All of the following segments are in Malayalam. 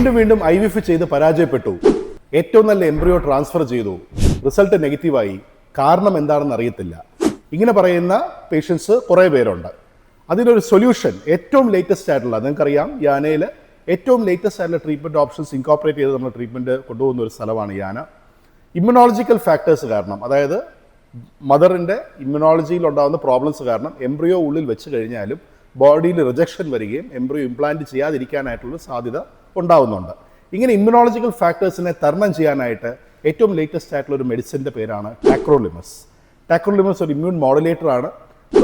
വീണ്ടും വീണ്ടും ഐ വിഫ് ചെയ്ത് പരാജയപ്പെട്ടു. ഏറ്റവും നല്ല എംബ്രിയോ ട്രാൻസ്ഫർ ചെയ്തു. റിസൾട്ട് നെഗറ്റീവായി. കാരണം എന്താണെന്ന് അറിയത്തില്ല. ഇങ്ങനെ പറയുന്ന പേഷ്യൻസ് കുറേ പേരുണ്ട്. അതിനൊരു സൊല്യൂഷൻ ഏറ്റവും ലേറ്റസ്റ്റ് ആയിട്ടുള്ള നിങ്ങൾക്കറിയാം യാനയിൽ ഏറ്റവും ലേറ്റസ്റ്റ് ആയിട്ടുള്ള ട്രീറ്റ്മെന്റ് ഓപ്ഷൻസ് ഇൻകോപ്പറേറ്റ് ചെയ്ത് നമ്മൾ ട്രീറ്റ്മെന്റ് കൊണ്ടുപോകുന്ന ഒരു സ്ഥലമാണ് യാന. ഇമ്മ്യൂണോളജിക്കൽ ഫാക്ടേഴ്സ് കാരണം അതായത് മദറിന്റെ ഇമ്മ്യൂണോളജിയിൽ ഉണ്ടാകുന്ന പ്രോബ്ലംസ് കാരണം എംബ്രിയോ ഉള്ളിൽ വെച്ച് കഴിഞ്ഞാലും ബോഡിയിൽ റിജക്ഷൻ വരികയും എംബ്രിയോ ഇംപ്ലാന്റ് ചെയ്യാതിരിക്കാനായിട്ടുള്ള സാധ്യത ഉണ്ടാവുന്നുണ്ട്. ഇങ്ങനെ ഇമ്മ്യൂണോളജിക്കൽ ഫാക്ടേഴ്സിനെ തരണം ചെയ്യാനായിട്ട് ഏറ്റവും ലേറ്റസ്റ്റ് ആയിട്ടുള്ള ഒരു മെഡിസിന്റെ പേരാണ് ടാക്രോലിമസ് ടാക്രോലിമസ് ഒരു ഇമ്മ്യൂൺ മോഡുലേറ്റർ ആണ്.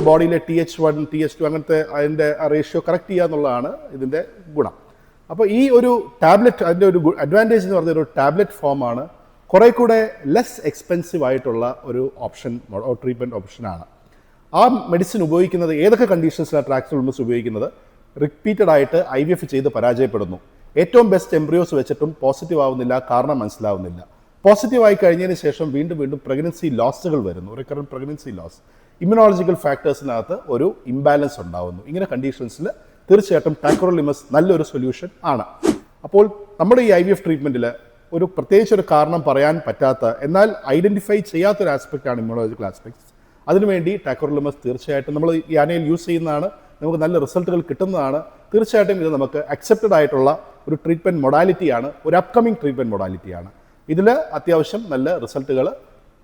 ബോഡിയിലെ T H one T H two അങ്ങനത്തെ അതിന്റെ റേഷ്യോ കറക്റ്റ് ചെയ്യുക എന്നുള്ളതാണ് ഇതിന്റെ ഗുണം. അപ്പോൾ ഈ ഒരു ടാബ്ലറ്റ് അതിന്റെ ഒരു അഡ്വാന്റേജ് എന്ന് പറഞ്ഞ ഒരു ടാബ്ലറ്റ് ഫോമാണ് കുറേ കൂടെ ലെസ് എക്സ്പെൻസീവ് ആയിട്ടുള്ള ഒരു ഓപ്ഷൻ ട്രീറ്റ്മെന്റ് ഓപ്ഷനാണ് ആ മെഡിസിൻ ഉപയോഗിക്കുന്നത് ഏതൊക്കെ കണ്ടീഷൻസിലാണ് ട്രാക്സിൽമസ് ഉപയോഗിക്കുന്നത്? റിപ്പീറ്റഡ് ആയിട്ട് ഐ വി എഫ് ചെയ്ത് പരാജയപ്പെടുന്നു. ഏറ്റവും ബെസ്റ്റ് എംബ്രിയോസ് വെച്ചിട്ടും പോസിറ്റീവ് ആവുന്നില്ല കാരണം മനസ്സിലാവുന്നില്ല. പോസിറ്റീവ് ആയി കഴിഞ്ഞതിന് ശേഷം വീണ്ടും വീണ്ടും പ്രഗ്നൻസി ലോസുകൾ വരുന്നു. റിക്കറന്റ് പ്രഗ്നൻസി ലോസ് ഇമ്മ്യൂണോളജിക്കൽ ഫാക്ടേഴ്സിനകത്ത് ഒരു ഇംബാലൻസ് ഉണ്ടാവുന്നു. ഇങ്ങനെ കണ്ടീഷൻസിൽ തീർച്ചയായിട്ടും ടാക്രോലിമസ് നല്ലൊരു സൊല്യൂഷൻ ആണ്. അപ്പോൾ നമ്മുടെ ഈ ഐ വി എഫ് ട്രീറ്റ്മെന്റിൽ ഒരു പ്രത്യേകിച്ച് ഒരു കാരണം പറയാൻ പറ്റാത്ത എന്നാൽ ഐഡന്റിഫൈ ചെയ്യാത്തൊരു ആസ്പെക്റ്റാണ് ഇമ്മ്യൂണോളജിക്കൽ ആസ്പെക്ട്സ് അതിനുവേണ്ടി ടാക്രോലിമസ് തീർച്ചയായിട്ടും നമ്മൾ ഈ ആനയിൽ യൂസ് ചെയ്യുന്നതാണ്. നമുക്ക് നല്ല റിസൾട്ടുകൾ കിട്ടുന്നതാണ്. തീർച്ചയായിട്ടും ഇത് നമുക്ക് അക്സെപ്റ്റഡ് ആയിട്ടുള്ള ഒരു ട്രീറ്റ്മെന്റ് മൊഡാലിറ്റിയാണ് ഒരു അപ്കമിങ് ട്രീറ്റ്മെന്റ് മൊഡാലിറ്റിയാണ് ഇതിൽ അത്യാവശ്യം നല്ല റിസൾട്ടുകൾ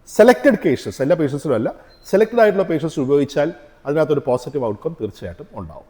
സെലക്റ്റഡ് കേസസ് എല്ലാ പേഷ്യൻസിലും അല്ല സെലക്റ്റഡ് ആയിട്ടുള്ള പേഷ്യൻസ് ഉപയോഗിച്ചാൽ അതിനകത്തൊരു പോസിറ്റീവ് ഔട്ട്കം തീർച്ചയായിട്ടും ഉണ്ടാവും.